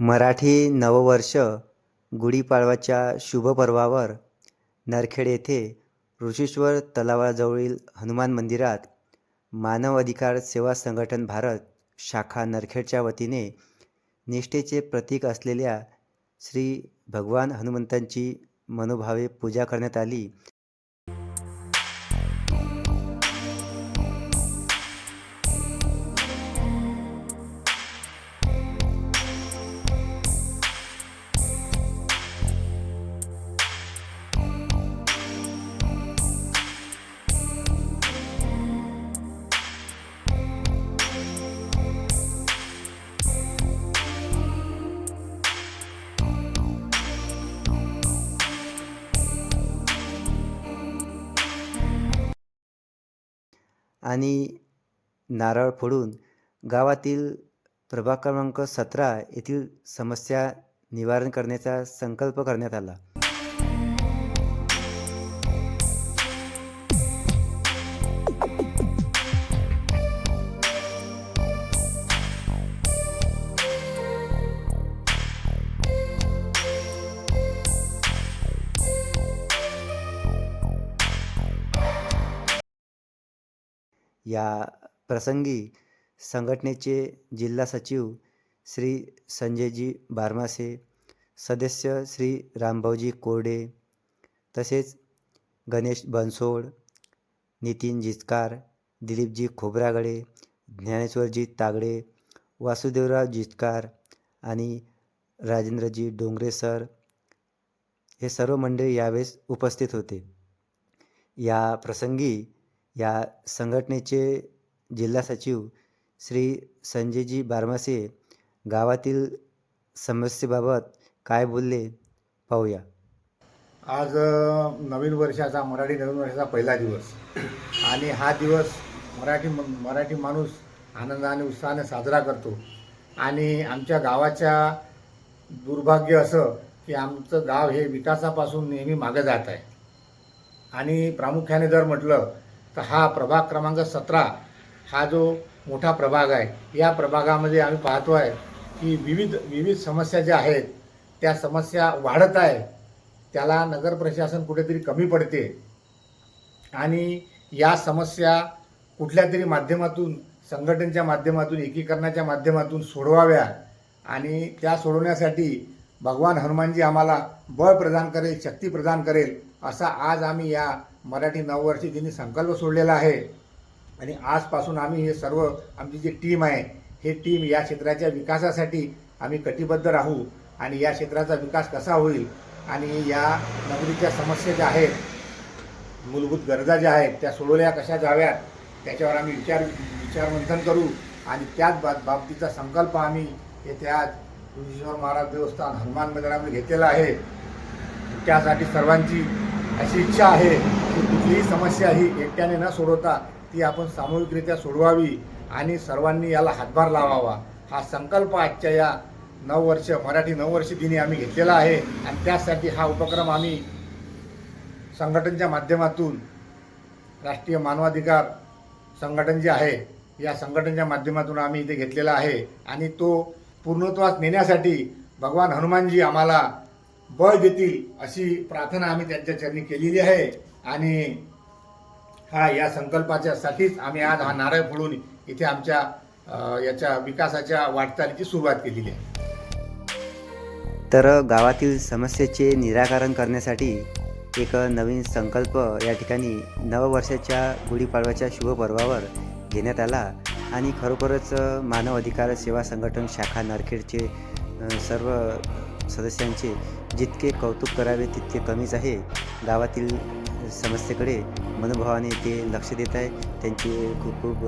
मराठी नववर्ष गुढीपाडवाच्या शुभपर्वावर नरखेड येथे ऋषीश्वर तलावाजवळील हनुमान मंदिरात मानव अधिकार सेवा संघटन भारत शाखा नरखेडच्या वतीने निष्ठेचे प्रतीक असलेल्या श्री भगवान हनुमंतांची मनोभावे पूजा करण्यात आली. आणि नारळ फोडून गावातील प्रभाग क्रमांक सतरा येथील समस्या निवारण करण्याचा संकल्प करण्यात आला. या प्रसंगी संघटनेचे जिल्हा सचिव श्री संजयजी बारमासे सदस्य श्री रामभाऊजी कोरडे तसेच गणेश बनसोड नितीन जिचकार दिलीपजी खोब्रागडे ज्ञानेश्वरजी तागडे वासुदेवराव जिचकार आणि राजेंद्रजी डोंगरे सर हे सर्व मंडळी यावेळेस उपस्थित होते. या प्रसंगी या संघटनेचे जिल्हा सचिव श्री संजयजी बारमासे गावातील समस्येबाबत काय बोलले पाहूया. आज नवीन वर्षाचा मराठी नवीन वर्षाचा पहिला दिवस. आणि हा दिवस मराठी मराठी माणूस आनंदाने उत्साहाने साजरा करतो. आणि आमच्या गावाच्या दुर्भाग्य असं की आमचं गाव हे विकासापासून नेहमी मागं जात आहे. आणि प्रामुख्याने जर म्हटलं तर हा प्रभाग क्रमांक सतरा हा जो मोठा प्रभाग आहे या प्रभागामध्ये आम्ही पाहतो आहे की विविध विविध समस्या ज्या आहेत त्या समस्या वाढत आहे. त्याला नगर प्रशासन कुठेतरी कमी पडते. आणि या समस्या कुठल्या तरी माध्यमातून संघटनेच्या माध्यमातून एकीकरणाच्या माध्यमातून सोडवाव्या आणि त्या सोडवण्यासाठी भगवान हनुमानजी आम्हाला बळ प्रदान करेल शक्ती प्रदान करेल. असा आज आम्ही या मराठी नववर्षी दिनी संकल्प सोडलेला आहे. आणि आजपासून आम्ही हे सर्व आमची जी टीम आहे हे टीम या क्षेत्राच्या विकासासाठी आम्ही कटिबद्ध राहू आणि या क्षेत्राचा विकास कसा होईल आणि या नगरीच्या समस्या ज्या आहेत मूलभूत गरजा ज्या आहेत त्या सोडवल्या कशा जाव्यात त्याच्यावर आम्ही विचार विचारमंथन करू आणि त्याच बा बाबतीचा संकल्प आम्ही येथे आज तुळशीश्वर महाराज देवस्थान हनुमान मंदिरामध्ये घेतलेला आहे. त्यासाठी सर्वांची अशी इच्छा आहे की कुठलीही समस्या ही एकट्याने न सोडवता ती आपण सामूहिकरित्या सोडवावी आणि सर्वांनी याला हातभार लावावा. हा संकल्प आजच्या या नववर्ष मराठी नववर्षी दिनी आम्ही घेतलेला आहे आणि त्यासाठी हा उपक्रम आम्ही संघटनच्या माध्यमातून राष्ट्रीय मानवाधिकार संघटन जे आहे या संघटनच्या माध्यमातून आम्ही इथे घेतलेला आहे. आणि तो पूर्णत्वास नेण्यासाठी भगवान हनुमानजी आम्हाला बळ देतील अशी प्रार्थना आम्ही त्यांच्या चरणी केलेली आहे. आणि हा या संकल्पाच्या साठीच आम्ही आज हा नारळ फोडून इथे आमच्या याच्या विकासाच्या वाटचालीची सुरुवात केलेली आहे. तर गावातील समस्येचे निराकरण करण्यासाठी एक नवीन संकल्प या ठिकाणी नववर्षाच्या गुढीपाडव्याच्या शुभपर्वावर घेण्यात आला. आणि खरोखरच मानव अधिकार सेवा संघटन शाखा नरखेडचे सर्व सदस्यांचे जितके कौतुक करावे तितके कमीच आहे. गावातील समस्येकडे मनोभावाने ते लक्ष देत आहे. त्यांचे खूप खूप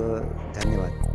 धन्यवाद.